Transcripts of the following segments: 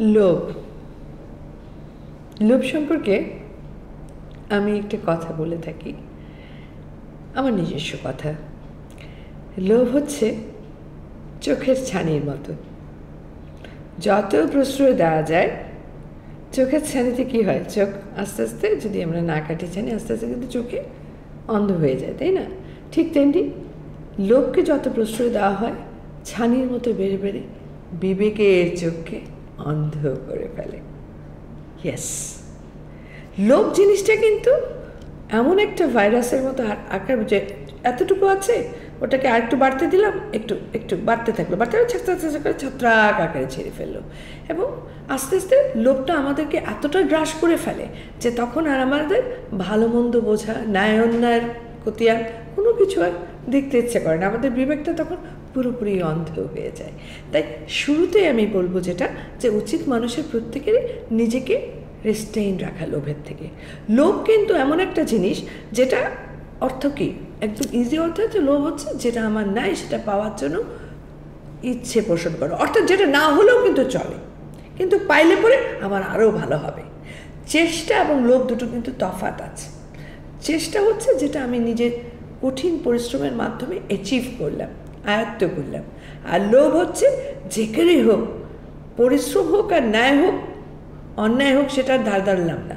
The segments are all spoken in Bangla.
লোভ। লোভ সম্পর্কে আমি একটা কথা বলে থাকি। আমার নিজস্ব কথা। লোভ হচ্ছে চোখের ছানির মতো। যত প্রশ্রয় দেওয়া যায়, চোখের ছানিতে কি হয়? চোখ আস্তে আস্তে যদি আমরা না কাটি ছানি, আস্তে আস্তে কিন্তু চোখে অন্ধ হয়ে যায়, তাই না? ঠিক তেমনি লোককে যত প্রশ্রয় দেওয়া হয়, ছানির মতো বেড়ে বেড়ে বিবেকের চোখকে অন্ধ করে ফেলে। ইয়েস লোভ জিনিসটা কিন্তু এমন একটা ভাইরাসের মতো আকার যে এতটুকু আছে, ওটাকে আর একটু বাড়তে দিলাম, একটু একটু বাড়তে থাকল। বাড়তে ছাত্র করে ছত্রাক আকারে ছেড়ে ফেলল। এবং আস্তে আস্তে লোভটা আমাদেরকে এতটা গ্রাস করে ফেলে যে তখন আর আমাদের ভালো, মন্দ বোঝা, ন্যায়, অন্যায়ের কতিয়ার কোনো কিছু আর দেখতে ইচ্ছে করে না। আমাদের বিবেকটা তখন পুরোপুরি অন্ধ হয়ে যায়। তাই শুরুতেই আমি বলব যেটা, যে উচিত মানুষের প্রত্যেকেরই নিজেকে রেস্টেইন রাখা লোভের থেকে। লোভ কিন্তু এমন একটা জিনিস যেটা অর্থ কী? একদম ইজি অর্থ হচ্ছে লোভ হচ্ছে, যেটা আমার নাই সেটা পাওয়ার জন্য ইচ্ছে পোষণ করো। অর্থাৎ যেটা না হলেও কিন্তু চলে। কিন্তু পাইলে পরে আমার আরও ভালো হবে। চেষ্টা এবং লোভ দুটো কিন্তু তফাত আছে। চেষ্টা হচ্ছে যেটা আমি নিজের কঠিন পরিশ্রমের মাধ্যমে অ্যাচিভ করলাম। আয়ত্ত করলাম। আর লোভ হচ্ছে যেখানেই হোক, পরিশ্রম হোক আর ন্যায় হোক, অন্যায় হোক সেটা ধার ধারলাম না।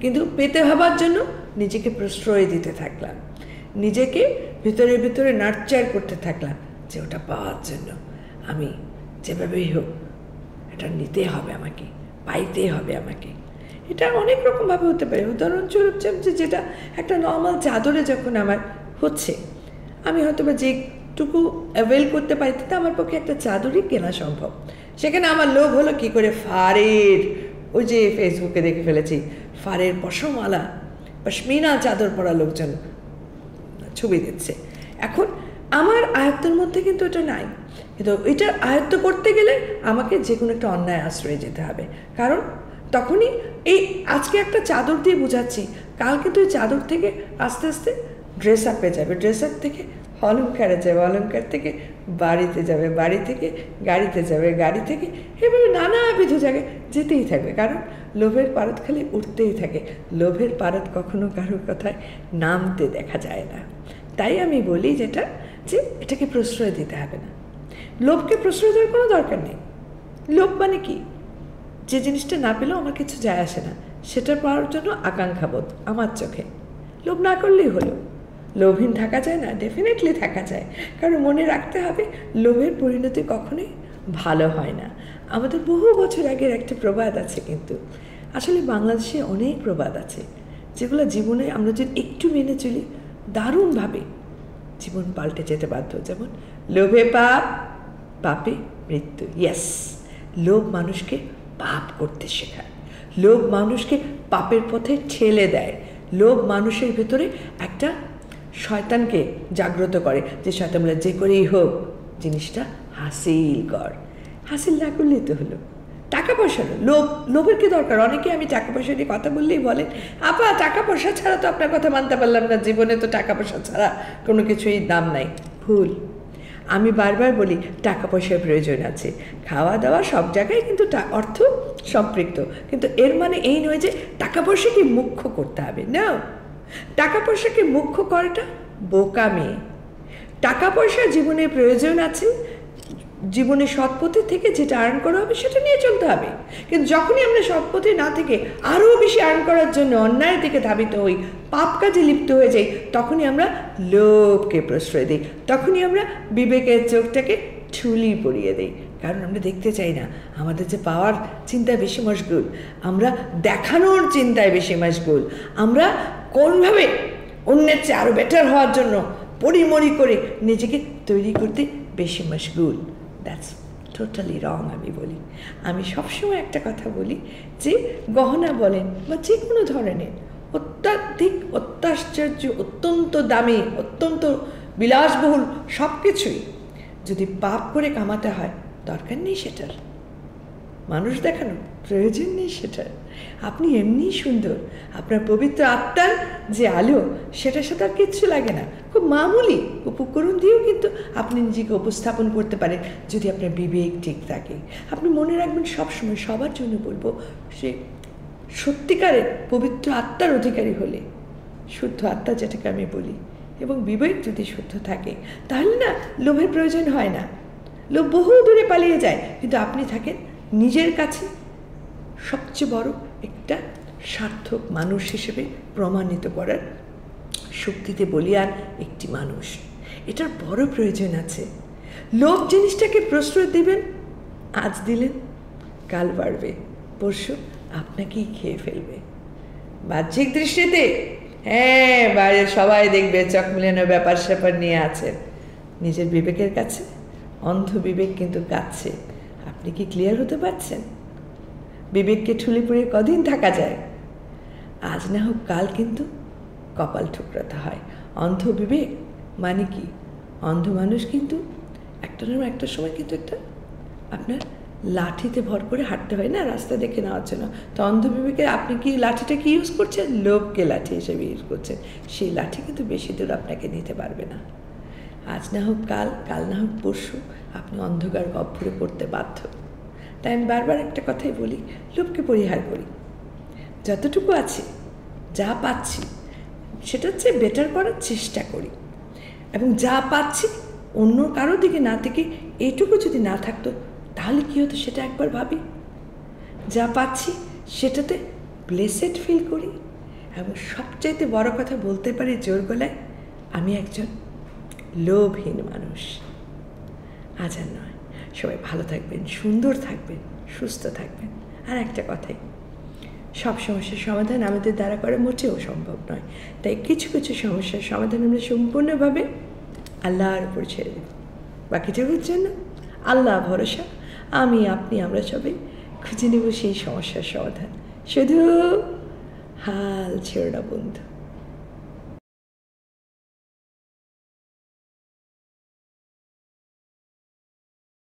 কিন্তু পেতে ভাবার জন্য নিজেকে প্রশ্রয় দিতে থাকলাম। নিজেকে ভিতরে ভিতরে নার্চার করতে থাকলাম যে ওটা পাওয়ার জন্য। আমি যেভাবেই হোক, এটা নিতে হবে আমাকে, পাইতে হবে আমাকে। এটা অনেক রকমভাবে হতে পারে। উদাহরণস্বরূপ যে যেটা একটা নর্মাল চাদরে যখন আমার হচ্ছে, আমি হয়তো বা যেটুকু অ্যাভেল করতে পারি, তাতে আমার পক্ষে একটা চাদরই কেনা সম্ভব। সেখানে আমার লোভ হলো কি করে ফারের, ওই যে ফেসবুকে দেখে ফেলেছি, ফারের পশমওয়ালা পশমিনা চাদর পরা লোকজন ছবি দিচ্ছে। এখন আমার আয়ত্তের মধ্যে কিন্তু এটা নাই। কিন্তু এটা আয়ত্ত করতে গেলে আমাকে যে কোনো একটা অন্যায় আশ্রয়ে যেতে হবে। কারণ তখনই এই আজকে একটা চাদর দিয়ে বোঝাচ্ছি কাল কিন্তু এই চাদর থেকে আস্তে আস্তে ড্রেস আপে যাবে। ড্রেস আপ থেকে অলঙ্কারে যাবে অলঙ্কার থেকে বাড়িতে যাবে, বাড়ি থেকে গাড়িতে যাবে, গাড়ি থেকে এভাবে নানা নানাবিধ জায়গায় যেতেই থাকবে কারণ লোভের পারদ খালি উঠতেই থাকে। লোভের পারদ কখনো কারোর কথায় নামতে দেখা যায় না। তাই আমি বলি যেটা, যে এটাকে প্রশ্রয় দিতে হবে না। লোভকে প্রশ্রয় দেওয়ার কোনো দরকার নেই। লোভ মানে কি? যে জিনিসটা না পেলেও আমার কিছু যায় আসে না, সেটা পাওয়ার জন্য আকাঙ্ক্ষা বোধ আমার চোখে। লোভ না করলেই হলো। লোভহীন থাকা যায় না ডেফিনেটলি থাকা যায়। কারণ মনে রাখতে হবে, লোভের পরিণতি কখনোই ভালো হয় না। আমাদের বহু বছর আগের একটা প্রবাদ আছে কিন্তু। আসলে বাংলাদেশে অনেক প্রবাদ আছে, যেগুলো জীবনে আমরা যদি একটু মেনে চলি, দারুণভাবে জীবন পাল্টে যেতে বাধ্য। যেমন, লোভে পাপ, পাপে মৃত্যু। ইয়েস লোভ মানুষকে পাপ করতে শেখায়। লোভ মানুষকে পাপের পথে ঠেলে দেয়। লোভ মানুষের ভেতরে একটা শয়তানকে জাগ্রত করে যে শয়তান বলে, যে করেই হোক, জিনিসটা হাসিল কর। হাসিল না করলেই তো হলো। টাকা পয়সা লোভ, লোভের কি দরকার? অনেকে আমি টাকা পয়সা নিয়ে কথা বললেই বলেন আপা, টাকা পয়সা ছাড়া তো আপনার কথা মানতে পারলাম না। জীবনে তো টাকা পয়সা ছাড়া কোনো কিছুই দাম নাই। ভুল। আমি বারবার বলি, টাকা পয়সার প্রয়োজন আছে। খাওয়া দাওয়া সব জায়গায় কিন্তু অর্থ সম্পৃক্ত। কিন্তু এর মানে এই নয় যে টাকা পয়সাকে মুখ্য করতে হবে। না টাকা পয়সাকে মুখ্য করাটা বোকামি টাকা পয়সা জীবনে প্রয়োজন আছে জীবনে সৎপথে থেকে যেটা আর্ন করা হবে সেটা নিয়ে চলতে হবে। কিন্তু যখনই আমরা সৎপথে না থেকে আরও বেশি আর্ন করার জন্য অন্যায়ের দিকে ধাবিত হই, পাপ কাজে লিপ্ত হয়ে যাই, তখনই আমরা লোভকে প্রশ্রয় দিই, তখনই আমরা বিবেকের চোখটাকে ঠুলি পরিয়ে দিই। কারণ আমরা দেখতে চাই না। আমাদের যে পাওয়ার চিন্তায় বেশি মশগুল। আমরা দেখানোর চিন্তায় বেশি মশগুল। আমরা কোনভাবে অন্যের চেয়ে আরও বেটার হওয়ার জন্য পরিমরি করে নিজেকে তৈরি করতে বেশি মশগুল। দ্যাটস টোটালি রং আমি বলি। আমি সবসময় একটা কথা বলি যে, গহনা বলেন বা যে কোনো ধরনের, অত্যাধিক, অত্যাশ্চর্য, অত্যন্ত দামি, অত্যন্ত বিলাসবহুল সব কিছুই যদি পাপ করে কামাতে হয় দরকার নেই সেটার। মানুষ দেখানো প্রয়োজন নেই সেটা আপনি এমনিই সুন্দর, আপনার পবিত্র আত্মার যে আলো, সেটার সাথে আর কিচ্ছু লাগে না। খুব মামুলি উপকরণ দিয়েও কিন্তু আপনি নিজেকে উপস্থাপন করতে পারেন যদি আপনার বিবেক ঠিক থাকে। আপনি মনে রাখবেন সবসময় সবার জন্য বলব, সে সত্যিকারের পবিত্র আত্মার অধিকারী হলে, শুদ্ধ আত্মা যেটাকে আমি বলি, এবং বিবেক যদি শুদ্ধ থাকে, তাহলে না লোভের প্রয়োজন হয় না। লোভ বহু দূরে পালিয়ে যায়, কিন্তু আপনি থাকেন নিজের কাছে। সবচেয়ে বড় একটা সার্থক মানুষ হিসেবে প্রমাণিত করার শক্তিতে বলিয়ান একটি মানুষ। এটার বড় প্রয়োজন আছে। লোভ জিনিসটাকে প্রশ্রয় দিবেন, আজ দিলেন, কাল বাড়বে, পরশু আপনাকেই খেয়ে ফেলবে। বাহ্যিক দৃষ্টিতে হ্যাঁ বাইরে সবাই দেখবে চক ব্যাপার স্যাপার নিয়ে আছেন নিজের বিবেকের কাছে অন্ধ বিবেক কিন্তু কাঁদছে। আপনি কি ক্লিয়ার হতে পারছেন? বিবেককে ঠুলে পুড়ে কদিন থাকা যায়? আজ না হোক কাল কিন্তু কপাল ঠুকরাতে হয়। অন্ধ বিবেক মানে কি? অন্ধ মানুষ কিন্তু একটা না একটা সময় কিন্তু একটা আপনার লাঠিতে ভর করে হাঁটতে হয় না, রাস্তা দেখে নেওয়ার জন্য। তো অন্ধ বিবেকে আপনি কি লাঠিটা কি ইউজ করছেন? লোভকে লাঠি হিসেবে ইউজ করছেন। সেই লাঠি কিন্তু বেশি দূর আপনাকে নিতে পারবে না। আজ না হোক কাল কাল না হোক পরশু, আপনি অন্ধকার গহ্বরে পড়তে বাধ্য। তাই আমি বারবার একটা কথাই বলি লোভকে পরিহার করি। যতটুকু আছে, যা পাচ্ছি, সেটা হচ্ছে বেটার করার চেষ্টা করি। এবং যা পাচ্ছি, অন্য কারও দিকে না থেকে এইটুকু যদি না থাকতো, তাহলে কী হতো সেটা একবার ভাবি। যা পাচ্ছি, সেটাতে ব্লেসেড ফিল করি। এবং সবচাইতে বড় কথা বলতে পারি জোর গলায়, আমি একজন লোভহীন মানুষ। আজ আর নয়। সবাই ভালো থাকবেন, সুন্দর থাকবেন, সুস্থ থাকবেন। আর একটা কথাই, সব সমস্যার সমাধান আমাদের দ্বারা করা মোটেও সম্ভব নয়। তাই কিছু কিছু সমস্যার সমাধান আমরা সম্পূর্ণভাবে আল্লাহর উপর ছেড়ে দেব। বাকি বাকিটুকুর জন্য আল্লাহ ভরসা, আমি, আপনি, আমরা সবাই খুঁজে নেব সেই সমস্যার সমাধান। শুধু হাল ছেড়ো না, বন্ধু।